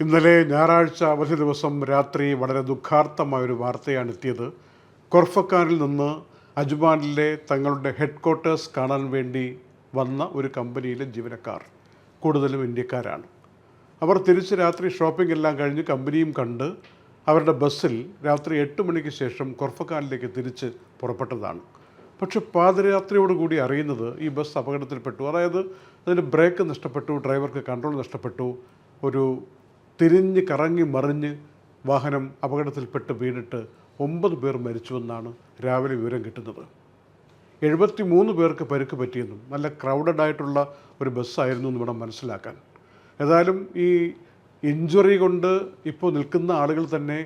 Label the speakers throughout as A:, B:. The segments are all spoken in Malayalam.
A: ഇന്നലെ ഞായറാഴ്ച അവധി ദിവസം രാത്രി വളരെ ദുഃഖാർത്ഥമായൊരു വാർത്തയാണ് എത്തിയത് കൊർഫക്കാനിൽ നിന്ന് അജ്മാനിലെ തങ്ങളുടെ ഹെഡ് ക്വാർട്ടേഴ്സ് കാണാൻ വേണ്ടി വന്ന ഒരു കമ്പനിയിലെ ജീവനക്കാർ കൂടുതലും ഇന്ത്യക്കാരാണ്. അവർ തിരിച്ച് രാത്രി ഷോപ്പിംഗ് എല്ലാം കഴിഞ്ഞ് കമ്പനിയും കണ്ട് അവരുടെ ബസ്സിൽ രാത്രി എട്ട് മണിക്ക് ശേഷം കൊർഫക്കാനിലേക്ക് തിരിച്ച് പുറപ്പെട്ടതാണ്. പക്ഷെ പാതിരാത്രിയോടുകൂടി അറിയുന്നത് ഈ ബസ് അപകടത്തിൽപ്പെട്ടു. അതായത് അതിന്റെ ബ്രേക്ക് നഷ്ടപ്പെട്ടു ഡ്രൈവർക്ക് കൺട്രോൾ നഷ്ടപ്പെട്ടു ഒരു തിരിഞ്ഞ് കറങ്ങി മറിഞ്ഞ് വാഹനം അപകടത്തിൽപ്പെട്ട് വീണിട്ട് ഒമ്പത് പേർ മരിച്ചുവെന്നാണ് രാവിലെ വിവരം കിട്ടുന്നത്. എഴുപത്തി മൂന്ന് പേർക്ക് പരുക്ക് പറ്റിയെന്നും നല്ല ക്രൗഡഡ് ആയിട്ടുള്ള ഒരു ബസ്സായിരുന്നു എന്ന് വേണം മനസ്സിലാക്കാൻ. ഏതായാലും ഈ ഇഞ്ചുറി കൊണ്ട് ഇപ്പോൾ നിൽക്കുന്ന ആളുകൾ തന്നെ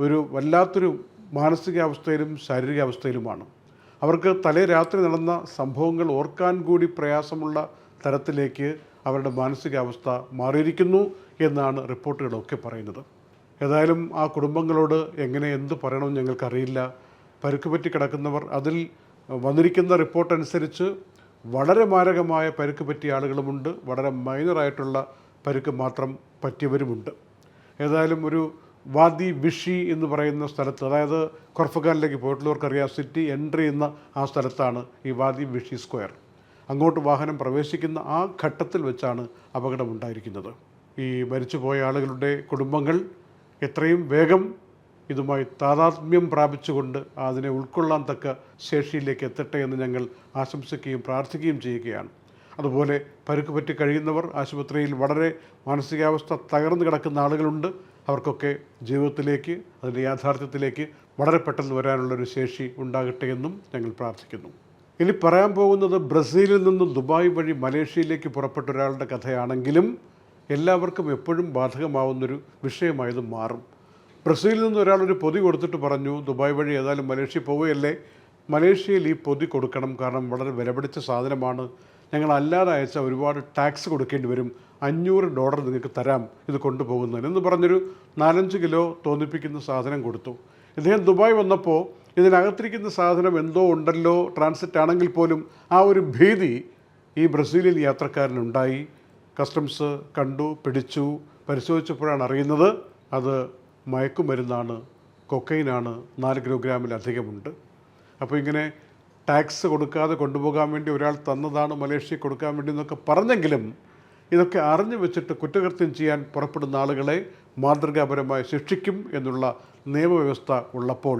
A: ഒരു വല്ലാത്തൊരു മാനസികാവസ്ഥയിലും ശാരീരികാവസ്ഥയിലുമാണ്. അവർക്ക് തലേ രാത്രി നടന്ന സംഭവങ്ങൾ ഓർക്കാൻ കൂടി പ്രയാസമുള്ള തരത്തിലേക്ക് അവരുടെ മാനസികാവസ്ഥ മാറിയിരിക്കുന്നു. എന്നാണ് റിപ്പോർട്ടുകളൊക്കെ പറയുന്നത്. ഏതായാലും ആ കുടുംബങ്ങളോട് എങ്ങനെ എന്ത് പറയണമെന്ന് ഞങ്ങൾക്കറിയില്ല. പരുക്ക് പറ്റി കിടക്കുന്നവർ അതിൽ വന്നിരിക്കുന്ന റിപ്പോർട്ട് അനുസരിച്ച് വളരെ മാരകമായ പരുക്ക് പറ്റിയ ആളുകളുമുണ്ട്. വളരെ മൈനറായിട്ടുള്ള പരുക്ക് മാത്രം പറ്റിയവരുമുണ്ട്. ഏതായാലും ഒരു വാദി ബിഷി എന്ന് പറയുന്ന സ്ഥലത്ത് അതായത് കൊർഫഖാനിലേക്ക് പോയിട്ടുള്ളവർക്കറിയാം സിറ്റി എൻട്രി ചെയ്യുന്ന ആ സ്ഥലത്താണ് ഈ വാദി ബിഷി സ്ക്വയർ. അങ്ങോട്ട് വാഹനം പ്രവേശിക്കുന്ന ആ ഘട്ടത്തിൽ വെച്ചാണ് അപകടമുണ്ടായിരിക്കുന്നത്. ഈ മരിച്ചുപോയ ആളുകളുടെ കുടുംബങ്ങൾ എത്രയും വേഗം ഇതുമായി താതാത്മ്യം പ്രാപിച്ചുകൊണ്ട് അതിനെ ഉൾക്കൊള്ളാൻ തക്ക ശേഷിയിലേക്ക് എത്തട്ടെ എന്ന് ഞങ്ങൾ ആശംസിക്കുകയും പ്രാർത്ഥിക്കുകയും ചെയ്യുകയാണ്. അതുപോലെ പരുക്ക് പറ്റി കഴിയുന്നവർ ആശുപത്രിയിൽ വളരെ മാനസികാവസ്ഥ തകർന്നു കിടക്കുന്ന ആളുകളുണ്ട്. അവർക്കൊക്കെ ജീവിതത്തിലേക്ക് അതിന്റെ യാഥാർത്ഥ്യത്തിലേക്ക് വളരെ പെട്ടെന്ന് വരാനുള്ളൊരു ശേഷി ഉണ്ടാകട്ടെ എന്നും ഞങ്ങൾ പ്രാർത്ഥിക്കുന്നു. ഇനി പറയാൻ പോകുന്നത് ബ്രസീലിൽ നിന്നും ദുബായ് വഴി മലേഷ്യയിലേക്ക് പുറപ്പെട്ട ഒരാളുടെ കഥയാണെങ്കിലും എല്ലാവർക്കും എപ്പോഴും ബാധകമാവുന്നൊരു വിഷയമായത് മാറും. ബ്രസീലിൽ നിന്ന് ഒരാളൊരു ഒരു പൊതി കൊടുത്തിട്ട് പറഞ്ഞു ദുബായ് വഴി ഏതായാലും മലേഷ്യ പോവുകയല്ലേ? മലേഷ്യയിൽ ഈ പൊതി കൊടുക്കണം കാരണം വളരെ വിലപിടിച്ച സാധനമാണ്. ഞങ്ങൾ അല്ലാതെ അയച്ച ഒരുപാട് ടാക്സ് കൊടുക്കേണ്ടി വരും. അഞ്ഞൂറ് ഡോളർ നിങ്ങൾക്ക് തരാം ഇത് കൊണ്ടുപോകുന്നതിന് എന്ന് പറഞ്ഞൊരു നാലഞ്ച് കിലോ തോന്നിപ്പിക്കുന്ന സാധനം കൊടുത്തു. ഇദ്ദേഹം ദുബായ് വന്നപ്പോൾ ഇതിനകത്തിരിക്കുന്ന സാധനം എന്തോ ഉണ്ടല്ലോ ട്രാൻസിറ്റ് ആണെങ്കിൽ പോലും ആ ഒരു ഭീതി ഈ ബ്രസീലിയൻ യാത്രക്കാരനുണ്ടായി കസ്റ്റംസ് കണ്ടു പിടിച്ചു പരിശോധിച്ചപ്പോഴാണ് അറിയുന്നത് അത് മയക്കുമരുന്നാണ് കൊക്കൈനാണ് നാല് കിലോഗ്രാമിലധികമുണ്ട് അപ്പോൾ ഇങ്ങനെ ടാക്സ് കൊടുക്കാതെ കൊണ്ടുപോകാൻ വേണ്ടി ഒരാൾ തന്നതാണ് മലേഷ്യ കൊടുക്കാൻ വേണ്ടി എന്നൊക്കെ പറഞ്ഞെങ്കിലും ഇതൊക്കെ അറിഞ്ഞു വെച്ചിട്ട് കുറ്റകൃത്യം ചെയ്യാൻ പുറപ്പെടുന്ന ആളുകളെ മാതൃകാപരമായി ശിക്ഷിക്കും എന്നുള്ള നിയമവ്യവസ്ഥ ഉള്ളപ്പോൾ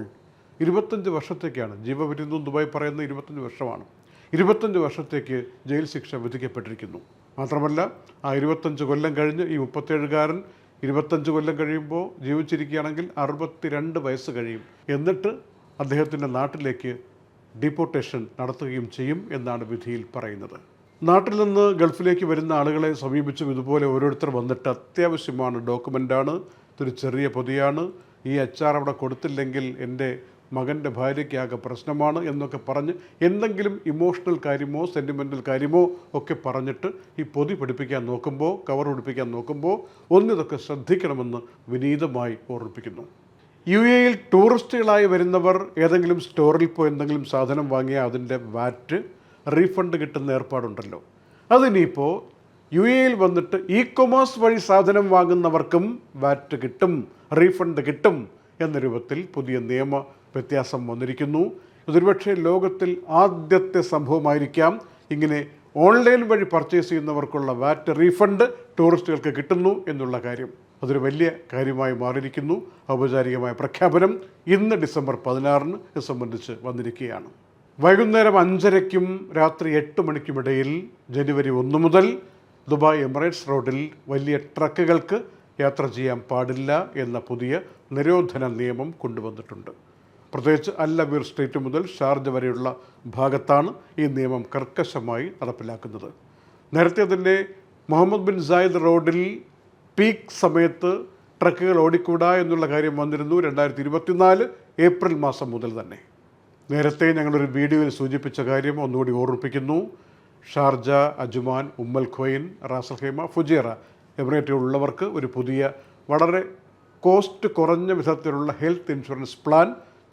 A: ഇരുപത്തഞ്ച് വർഷത്തേക്കാണ്. ജീവപര്യന്തം ദുബായ് പറയുന്നത് ഇരുപത്തഞ്ച് വർഷമാണ്. ഇരുപത്തഞ്ച് വർഷത്തേക്ക് ജയിൽ ശിക്ഷ വിധിക്കപ്പെട്ടിരിക്കുന്നു. മാത്രമല്ല ആ ഇരുപത്തഞ്ച് കൊല്ലം കഴിഞ്ഞ് ഈ മുപ്പത്തേഴുകാരൻ ഇരുപത്തഞ്ച് കൊല്ലം കഴിയുമ്പോൾ ജീവിച്ചിരിക്കുകയാണെങ്കിൽ അറുപത്തിരണ്ട് വയസ്സ് കഴിയും. എന്നിട്ട് അദ്ദേഹത്തിന്റെ നാട്ടിലേക്ക് ഡിപ്പോർട്ടേഷൻ നടത്തുകയും ചെയ്യും എന്നാണ് വിധിയിൽ പറയുന്നത്. നാട്ടിൽ നിന്ന് ഗൾഫിലേക്ക് വരുന്ന ആളുകളെ സമീപിച്ചും ഇതുപോലെ ഓരോരുത്തർ വന്നിട്ട് അത്യാവശ്യമാണ്. ഡോക്യുമെന്റാണ് ഇതൊരു ചെറിയ പൊതിയാണ്. ഈ അച്ചാർ അവിടെ കൊടുത്തില്ലെങ്കിൽ എന്റെ മകന്റെ ഭാര്യയ്ക്കാകെ പ്രശ്നമാണ് എന്നൊക്കെ പറഞ്ഞ് എന്തെങ്കിലും ഇമോഷണൽ കാര്യമോ സെന്റിമെന്റൽ കാര്യമോ ഒക്കെ പറഞ്ഞിട്ട് ഈ പൊതി പഠിപ്പിക്കാൻ നോക്കുമ്പോൾ കവർ പിടിപ്പിക്കാൻ നോക്കുമ്പോൾ ഒന്നിതൊക്കെ ശ്രദ്ധിക്കണമെന്ന് വിനീതമായി ഓർമ്മിപ്പിക്കുന്നു. യു എയിൽ ടൂറിസ്റ്റുകളായി വരുന്നവർ ഏതെങ്കിലും സ്റ്റോറിൽ പോയി എന്തെങ്കിലും സാധനം വാങ്ങിയാൽ അതിന്റെ വാറ്റ് റീഫണ്ട് കിട്ടുന്ന ഏർപ്പാടുണ്ടല്ലോ. അതിനിപ്പോൾ യു എയിൽ വന്നിട്ട് ഇ കൊമേഴ്സ് വഴി സാധനം വാങ്ങുന്നവർക്കും വാറ്റ് കിട്ടും റീഫണ്ട് കിട്ടും എന്ന രൂപത്തിൽ പുതിയ നിയമ വ്യത്യാസം വന്നിരിക്കുന്നു. ഇതൊരുപക്ഷെ ലോകത്തിൽ ആദ്യത്തെ സംഭവമായിരിക്കാം. ഇങ്ങനെ ഓൺലൈൻ വഴി പർച്ചേസ് ചെയ്യുന്നവർക്കുള്ള വാറ്റ് റീഫണ്ട് ടൂറിസ്റ്റുകൾക്ക് കിട്ടുന്നു എന്നുള്ള കാര്യം. അതൊരു വലിയ കാര്യമായി മാറിയിരിക്കുന്നു. ഔപചാരികമായ പ്രഖ്യാപനം ഇന്ന് ഡിസംബർ പതിനാറിന് ഇത് സംബന്ധിച്ച് വന്നിരിക്കുകയാണ്. വൈകുന്നേരം അഞ്ചരയ്ക്കും രാത്രി എട്ട് മണിക്കുമിടയിൽ ജനുവരി ഒന്ന് മുതൽ ദുബായ് എമിറേറ്റ്സ് റോഡിൽ വലിയ ട്രക്കുകൾക്ക് യാത്ര ചെയ്യാൻ പാടില്ല എന്ന പുതിയ നിരോധന നിയമം കൊണ്ടുവന്നിട്ടുണ്ട്. പ്രത്യേകിച്ച് അൽ അബീർ സ്ട്രീറ്റ് മുതൽ ഷാർജ വരെയുള്ള ഭാഗത്താണ് ഈ നിയമം കർക്കശമായി നടപ്പിലാക്കുന്നത്. നേരത്തെ തന്നെ മുഹമ്മദ് ബിൻ സായിദ് റോഡിൽ പീക്ക് സമയത്ത് ട്രക്കുകൾ ഓടിക്കൂടാ എന്നുള്ള കാര്യം വന്നിരുന്നു രണ്ടായിരത്തി ഇരുപത്തിനാല് ഏപ്രിൽ മാസം മുതൽ തന്നെ. നേരത്തെ ഞങ്ങളൊരു വീഡിയോയിൽ സൂചിപ്പിച്ച കാര്യം ഒന്നുകൂടി ഓർമ്മിപ്പിക്കുന്നു. Sharjah Ajman Umm al Quwain Ras al Khaimah Fujairah എമിറേറ്റിലുള്ളവർക്ക് ഒരു പുതിയ വളരെ കോസ്റ്റ് കുറഞ്ഞ വിധത്തിലുള്ള ഹെൽത്ത് ഇൻഷുറൻസ് പ്ലാൻ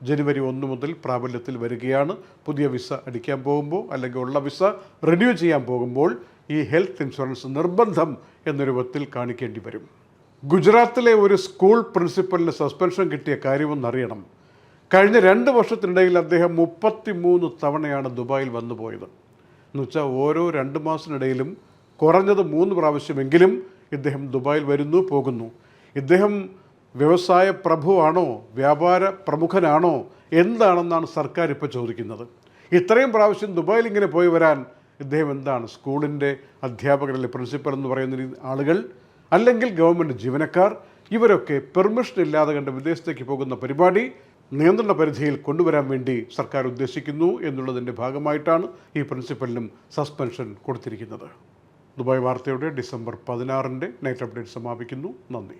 A: ജനുവരി ഒന്ന് മുതൽ പ്രാബല്യത്തിൽ വരികയാണ്. പുതിയ വിസ അടിക്കാൻ പോകുമ്പോൾ അല്ലെങ്കിൽ ഉള്ള വിസ റിന്യൂ ചെയ്യാൻ പോകുമ്പോൾ ഈ ഹെൽത്ത് ഇൻഷുറൻസ് നിർബന്ധം എന്ന രൂപത്തിൽ കാണിക്കേണ്ടി വരും. ഗുജറാത്തിലെ ഒരു സ്കൂൾ പ്രിൻസിപ്പലിന് സസ്പെൻഷൻ കിട്ടിയ കാര്യമൊന്നറിയണം. കഴിഞ്ഞ രണ്ട് വർഷത്തിനിടയിൽ അദ്ദേഹം മുപ്പത്തി മൂന്ന് തവണയാണ് ദുബായിൽ വന്നു പോയത്. എന്നുവെച്ചാൽ ഓരോ രണ്ട് മാസത്തിനിടയിലും കുറഞ്ഞത് മൂന്ന് പ്രാവശ്യമെങ്കിലും ഇദ്ദേഹം ദുബായിൽ വരുന്നു പോകുന്നു. ഇദ്ദേഹം വ്യവസായ പ്രഭുവാണോ വ്യാപാര പ്രമുഖനാണോ എന്താണെന്നാണ് സർക്കാർ ഇപ്പോൾ ചോദിക്കുന്നത്. ഇത്രയും പ്രാവശ്യം ദുബായിൽ ഇങ്ങനെ പോയി വരാൻ ഇദ്ദേഹം എന്താണ്? സ്കൂളിന്റെ അധ്യാപകരല്ലേ പ്രിൻസിപ്പൽ എന്ന് പറയുന്ന ആളുകൾ അല്ലെങ്കിൽ ഗവൺമെന്റ് ജീവനക്കാർ ഇവരൊക്കെ പെർമിഷൻ ഇല്ലാതെ കണ്ട് വിദേശത്തേക്ക് പോകുന്ന പരിപാടി നിയന്ത്രണ പരിധിയിൽ കൊണ്ടുവരാൻ വേണ്ടി സർക്കാർ ഉദ്ദേശിക്കുന്നു എന്നുള്ളതിന്റെ ഭാഗമായിട്ടാണ് ഈ പ്രിൻസിപ്പലിനും സസ്പെൻഷൻ കൊടുത്തിരിക്കുന്നത്. ദുബായ് വാർത്തയുടെ ഡിസംബർ പതിനാറിന്റെ നൈറ്റ് അപ്ഡേറ്റ് സമാപിക്കുന്നു. നന്ദി.